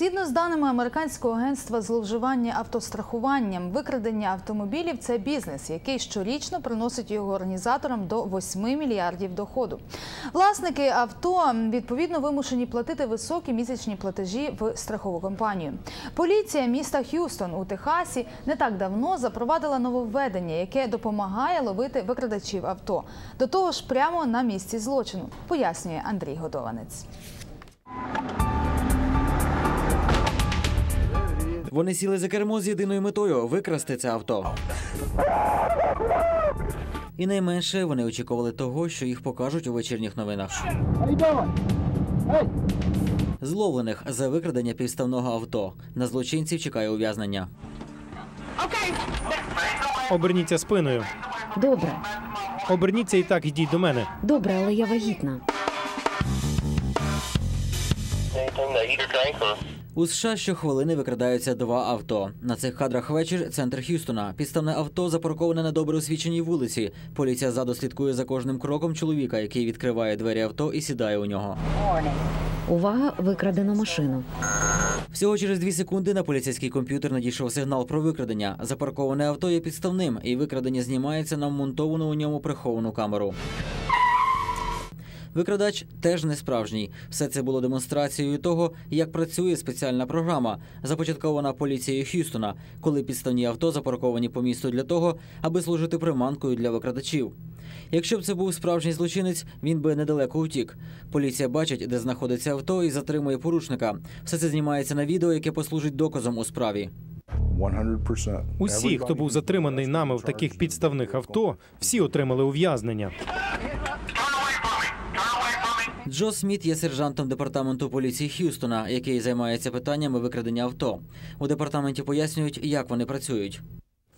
Згідно з даними американського агентства зловживання автострахуванням, викрадення автомобілів це бізнес, який щорічно приносить його організаторам до 8 мільярдів доходу. Власники авто відповідно вимушені платити високі місячні платежі в страхову компанію. Поліція міста Х'юстон у Техасі не так давно запровадила нововведення, яке допомагає ловити викрадачів авто. До того ж, прямо на місці злочину, пояснює Андрій Годованець. Вони сіли за кермо з єдиною метою викрасти це авто. І найменше вони очікували того, що їх покажуть у вечірніх новинах. Зловлених за викрадення підставного авто на злочинців чекає ув'язнення. Оберніться спиною. Добре, Оберніться і так йдіть до мене. добре, але я вагітна. У США щохвилини викрадаються два авто. На цих кадрах вечір центр Х'юстона. Підставне авто запарковане на добре освіченій вулиці. Поліція ззаду слідкує за кожним кроком чоловіка, який відкриває двері авто і сідає у нього. Увага, викрадено машину. Всього через дві секунди на поліцейський комп'ютер надійшов сигнал про викрадення. Запарковане авто є підставним, і викрадення знімається на вмонтовану у ньому приховану камеру. Викрадач теж не справжній. Все це було демонстрацією того, як працює спеціальна програма, започаткована поліцією Х'юстона, коли підставні авто запарковані по місту для того, аби служити приманкою для викрадачів. Якщо б це був справжній злочинець, він би недалеко утік. Поліція бачить, де знаходиться авто, і затримує порушника. Все це знімається на відео, яке послужить доказом у справі. 100%. Усі, хто був затриманий нами в таких підставних авто, всі отримали ув'язнення. Джо Сміт є сержантом департаменту поліції Х'юстона, який займається питаннями викрадення авто. У департаменті пояснюють, як вони працюють.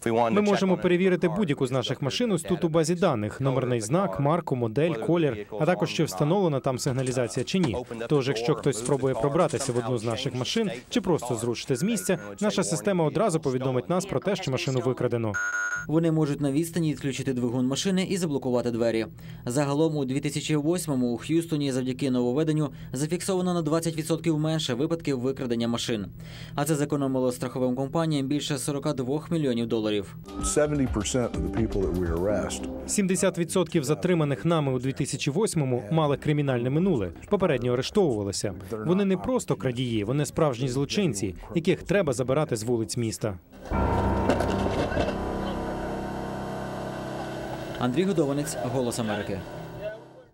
Ми можемо перевірити будь-яку з наших машин ось тут у базі даних: номерний знак, марку, модель, колір, а також чи встановлена там сигналізація чи ні. Тож, якщо хтось спробує пробратися в одну з наших машин чи просто зрушити з місця, наша система одразу повідомить нас про те, що машину викрадено. Вони можуть на відстані відключити двигун машини і заблокувати двері. Загалом у 2008-му у Х'юстоні завдяки нововведенню зафіксовано на 20% менше випадків викрадення машин. А це зекономило страховим компаніям більше 42 мільйонів доларів. 70% of the people that we 70% затриманих нами у 2008-му мали кримінальне минуле, попередньо арештовувалися. Вони не просто крадії, вони справжні злочинці, яких треба забирати з вулиць міста. Андрій Годованець, Голос Америки.